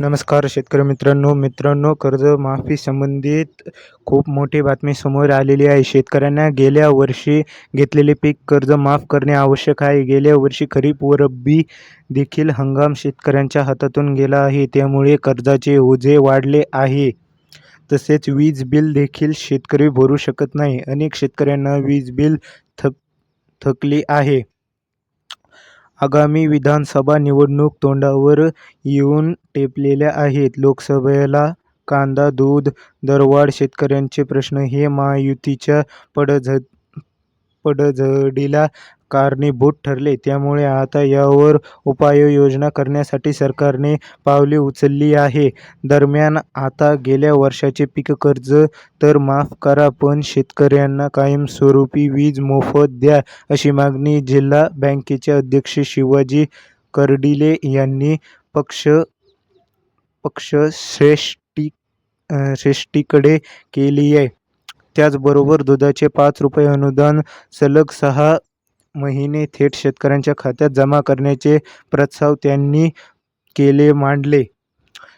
नमस्कार शेतकरी मित्रांनो. मित्रांनो कर्जमाफी संबंधित खूप मोठी बातमी समोर आलेली आहे. शेतकऱ्यांना गेल्या वर्षी घेतलेले पीक कर्ज माफ करणे आवश्यक आहे. गेल्या वर्षी खरीप व रब्बी देखील हंगाम शेतकऱ्यांच्या हातातून गेला आहे. त्यामुळे कर्जाचे ओझे वाढले आहे. तसेच वीज बिल देखील शेतकरी भरू शकत नाही. अनेक शेतकऱ्यांना वीज बिल थक थकली आहे. आगामी विधानसभा निवडणूक तोंडावर येऊन टेपलेल्या आहेत. लोकसभेला कांदा दूध दरवाढ शेतकऱ्यांचे प्रश्न हे महायुतीच्या पडझ पडझडीला कारणीभूत ठरले. त्यामुळे आता यावर उपाययोजना करण्यासाठी सरकारने पावले उचलली आहे. दरम्यान आता गेल्या वर्षाचे पीक कर्ज तर माफ करा पण शेतकऱ्यांना कायमस्वरूपी वीज मोफत द्या अशी मागणी जिल्हा बँकेचे अध्यक्ष शिवाजी कर्डिले यांनी पक्ष पक्षश्रेष्ठी श्रेष्ठीकडे केली आहे. त्याचबरोबर दुधाचे पाच रुपये अनुदान सलग सहा महिने थेट शेतकऱ्यांच्या खात्यात जमा करण्याचे प्रस्ताव त्यांनी केले मांडले.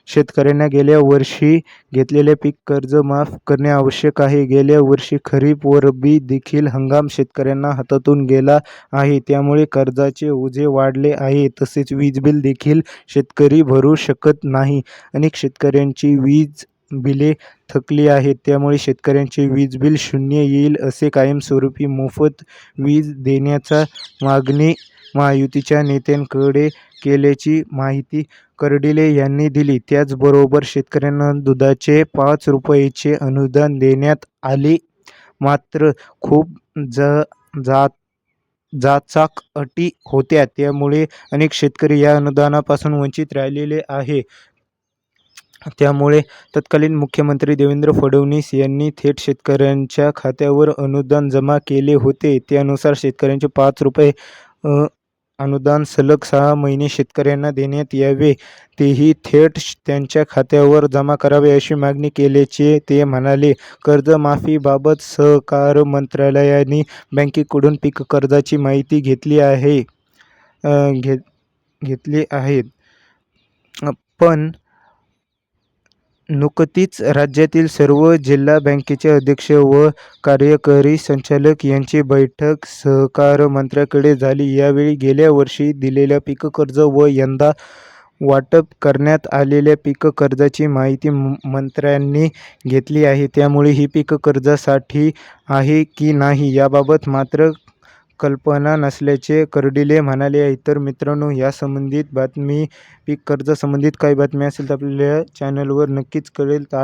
शेतकऱ्यांना गेल्या वर्षी घेतलेले पीक कर्ज माफ करणे आवश्यक आहे. गेल्या वर्षी खरीप व रब्बी देखील हंगाम शेतकऱ्यांना हातातून गेला आहे. त्यामुळे कर्जाचे ओझे वाढले आहे. तसेच वीज बिल देखील शेतकरी भरू शकत नाही. अनेक शेतकऱ्यांची वीज बिले थकली आहेत. त्यामुळे शेतकऱ्यांचे वीज बिल शून्य येईल असे कायमस्वरूपी मोफत वीज देण्याचा मागणी महायुतीच्या नेत्यांकडे केल्याची माहिती कर्डिले यांनी दिली. त्याचबरोबर शेतकऱ्यांना दुधाचे पाच रुपयेचे अनुदान देण्यात आले. मात्र खूप ज जात जाचाक अटी होत्या. त्यामुळे अनेक शेतकरी या अनुदानापासून वंचित राहिलेले आहे. त्यामुळे तत्कालीन मुख्यमंत्री देवेंद्र फडणवीस यांनी थेट शेतकऱ्यांच्या खात्यावर अनुदान जमा केले होते. त्यानुसार शेतकऱ्यांचे पाच रुपये अनुदान सलग सहा महिने शेतकऱ्यांना देण्यात यावे. तेही थेट त्यांच्या खात्यावर जमा करावे अशी मागणी केल्याचे ते म्हणाले. कर्जमाफीबाबत सहकार मंत्रालयाने बँकेकडून पीक कर्जाची माहिती घेतली आहे घेत घेतली आहे. पण नुकतीच राज्यातील सर्व जिल्हा बँकेचे अध्यक्ष व कार्यकारी संचालक यांची बैठक सहकार मंत्र्याकडे झाली. यावेळी गेल्या वर्षी दिलेल्या पीक कर्ज व यंदा वाटप करण्यात आलेल्या पीक कर्जाची माहिती मंत्र्यांनी घेतली आहे. त्यामुळे ही पीक कर्जासाठी आहे की नाही याबाबत मात्र कल्पना नसल्याचे कर्डिले म्हणाले. आहे तर मित्रांनो या संबंधित बातमी पीक कर्जासंबंधित काही बातमी असेल तर आपल्या चॅनलवर नक्कीच कळेल. तर